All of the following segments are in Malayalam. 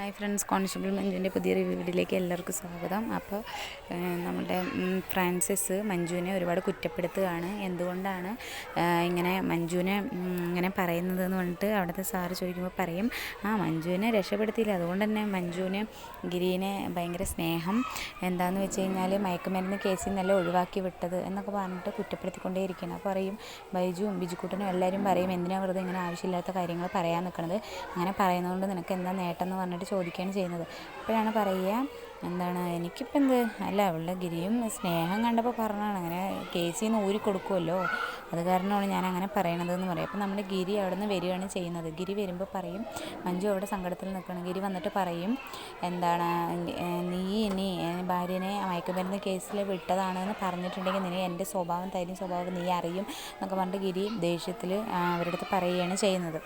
ഹായ് ഫ്രണ്ട്സ് കോൺസ്റ്റബിൾ മഞ്ജുവിന്റെ റിവ്യൂ വീഡിയോയിലേക്ക് എല്ലാവർക്കും സ്വാഗതം. അപ്പോൾ നമ്മുടെ ഫ്രാൻസിസ് മഞ്ജുവിനെ ഒരുപാട് കുറ്റപ്പെടുത്തുകയാണ്. എന്തുകൊണ്ടാണ് ഇങ്ങനെ മഞ്ജുവിനെ ഇങ്ങനെ പറയുന്നത് എന്ന് പറഞ്ഞിട്ട് അവിടുത്തെ സാറ് ചോദിക്കുമ്പോൾ പറയും ആ മഞ്ജുവിനെ രക്ഷപ്പെടുത്തിയില്ല. അതുകൊണ്ട് തന്നെ മഞ്ജുവിന് ഗിരീനെ ഭയങ്കര സ്നേഹം. എന്താണെന്ന് വെച്ച് കഴിഞ്ഞാൽ മയക്കുമരുന്ന് കേസിൽ നിന്നല്ല ഒഴിവാക്കി വിട്ടത് എന്നൊക്കെ പറഞ്ഞിട്ട് കുറ്റപ്പെടുത്തിക്കൊണ്ടേയിരിക്കുകയാണ്. അപ്പോൾ പറയും ബൈജുവും ബിജുക്കുട്ടനും എല്ലാവരും പറയും എന്തിനാണ് വെറുതെ ഇങ്ങനെ ആവശ്യമില്ലാത്ത കാര്യങ്ങൾ പറയാൻ നിൽക്കുന്നത് അങ്ങനെ പറയുന്നതുകൊണ്ട് നിനക്ക് എന്താ നേട്ടം? എന്ന് പറഞ്ഞിട്ട് ചോദിക്കുകയാണ് ചെയ്യുന്നത്. അപ്പോഴാണ് പറയുക എന്താണ് എനിക്കിപ്പോൾ എന്ത്? അല്ല അവളുടെ ഗിരിയും സ്നേഹം കണ്ടപ്പോൾ പറഞ്ഞതാണ് അങ്ങനെ കേസിൽ നിന്ന് ഊരി കൊടുക്കുമല്ലോ അത് കാരണമാണ് ഞാൻ അങ്ങനെ പറയണത് എന്ന് പറയും അപ്പോൾ നമ്മുടെ ഗിരി അവിടെ നിന്ന് വരികയാണ് ചെയ്യുന്നത്. ഗിരി വരുമ്പോൾ പറയും മഞ്ജു അവിടെ സങ്കടത്തിൽ നിൽക്കണം. ഗിരി വന്നിട്ട് പറയും എന്താണ് നീ ഇനി ഭാര്യനെ മയക്കുമരുന്ന് കേസിൽ വിട്ടതാണെന്ന് പറഞ്ഞിട്ടുണ്ടെങ്കിൽ നിന്നെ എന്റെ സ്വഭാവം തരും സ്വഭാവം നീ അറിയും എന്നൊക്കെ പറഞ്ഞിട്ട് ഗിരി ദേഷ്യത്തിൽ അവരുടെ അടുത്ത് പറയുകയാണ് ചെയ്യുന്നത്.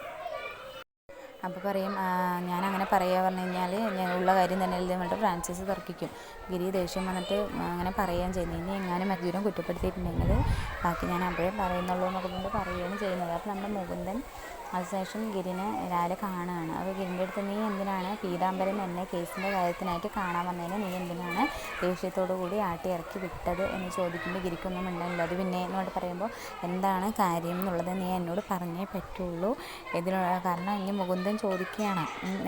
അപ്പോൾ പറയും ഞാൻ അങ്ങനെ പറയുക പറഞ്ഞു കഴിഞ്ഞാൽ ഞാൻ ഉള്ള കാര്യം തന്നെ എഴുതി പറഞ്ഞിട്ട് ഫ്രാൻസിസ് തർക്കിക്കും. ഗിരി ദേഷ്യം വന്നിട്ട് അങ്ങനെ പറയുകയും ചെയ്യുന്നത് ഇനി എങ്ങാനും മധുരം കുറ്റപ്പെടുത്തിയിട്ടുണ്ടെങ്കിൽ ബാക്കി ഞാൻ അപ്പോഴേ പറയുന്നുള്ളൂ എന്നൊക്കെ കൊണ്ട് പറയുകയാണ് ചെയ്യുന്നത്. അപ്പോൾ നമ്മുടെ മുകുന്ദൻ അതിനുശേഷം ഗിരിനെ രാവിലെ കാണുകയാണ്. അപ്പോൾ ഗിരിന്റെ അടുത്ത് നീ എന്തിനാണ് പീതാംബരൻ എന്നെ കേസിന്റെ കാര്യത്തിനായിട്ട് കാണാൻ വന്നതിന് നീ എന്തിനാണ് ദേഷ്യത്തോടു കൂടി ആട്ടി ഇറക്കി വിട്ടത് എന്ന് ചോദിക്കുമ്പോൾ ഗിരിക്കൊന്നും ഉണ്ടല്ലോ അത് പിന്നെ എന്നോട് പറയുമ്പോൾ എന്താണ് കാര്യം എന്നുള്ളത് നീ എന്നോട് പറഞ്ഞേ പറ്റുള്ളൂ. ഇതിനുള്ള കാരണം ഇനി മുകുന്ദൻ ചോദിക്കുകയാണ്.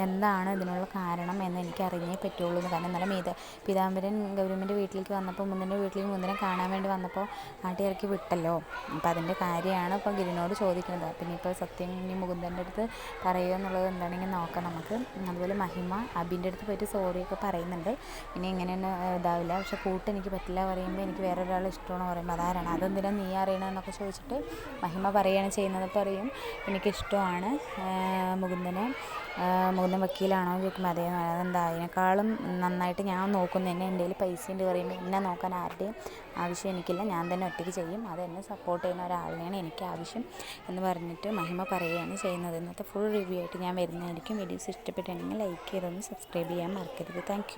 എന്താണ് ഇതിനുള്ള കാരണം എന്ന് എനിക്ക് അറിഞ്ഞേ പറ്റുള്ളൂ എന്ന് കാരണം ഇന്നലെ പീതാംബരൻ ഗവൺമെന്റ് വീട്ടിലേക്ക് വന്നപ്പോൾ മുന്തിന്റെ വീട്ടിലേക്ക് മുന്തിനെ കാണാൻ വേണ്ടി വന്നപ്പോൾ ആട്ടി ഇറക്കി വിട്ടല്ലോ. അപ്പോൾ അതിന്റെ കാര്യമാണ് ഇപ്പോൾ ഗിരിനോട് ചോദിക്കുന്നത്. പിന്നെ ഇപ്പോൾ സത്യം മുകുന്ദന്റെ അടുത്ത് പറയുക എന്നുള്ളത് എന്താണെങ്കിൽ നോക്കാം നമുക്ക്. അതുപോലെ മഹിമ അബിന്റെ അടുത്ത് പോയിട്ട് സോറിയൊക്കെ പറയുന്നുണ്ട്. ഇനി ഇങ്ങനെയൊന്നും ഇതാവില്ല. പക്ഷെ കൂട്ട് എനിക്ക് പറ്റില്ല പറയുമ്പോൾ എനിക്ക് വേറെ ഒരാൾ ഇഷ്ടമാണെന്ന് പറയുമ്പോൾ അതാരാണ്? അതെന്തിനാ നീ അറിയണമെന്നൊക്കെ ചോദിച്ചിട്ട് മഹിമ പറയുകയാണ് ചെയ്യുന്നത് പറയും. എനിക്കിഷ്ടമാണ് മുകുന്ദനെ. മുകുന്ദൻ വക്കീലാണോ ചോദിക്കുമ്പോൾ അതേ. അതെന്താ? അതിനേക്കാളും നന്നായിട്ട് ഞാൻ നോക്കുന്നു. എന്നെ എന്റെ കയ്യിൽ പൈസ ഉണ്ട് പറയുമ്പോൾ എന്നെ നോക്കാൻ ആരുടെയും ആവശ്യം എനിക്കില്ല. ഞാൻ തന്നെ ഒറ്റയ്ക്ക് ചെയ്യും. അതെന്നെ സപ്പോർട്ട് ചെയ്യുന്ന ഒരാളിനെയാണ് എനിക്ക് ആവശ്യം എന്ന് പറഞ്ഞിട്ട് മഹിമ പറയുകയാണ് ചെയ്യുന്നത്. ഇന്നത്തെ ഫുൾ റിവ്യൂ ആയിട്ട് ഞാൻ വരുന്നതായിരിക്കും. വീഡിയോസ് ഇഷ്ടപ്പെട്ടിട്ടുണ്ടെങ്കിൽ ലൈക്ക് ചെയ്തൊന്ന് സബ്സ്ക്രൈബ് ചെയ്യാൻ മറക്കരുത്. താങ്ക്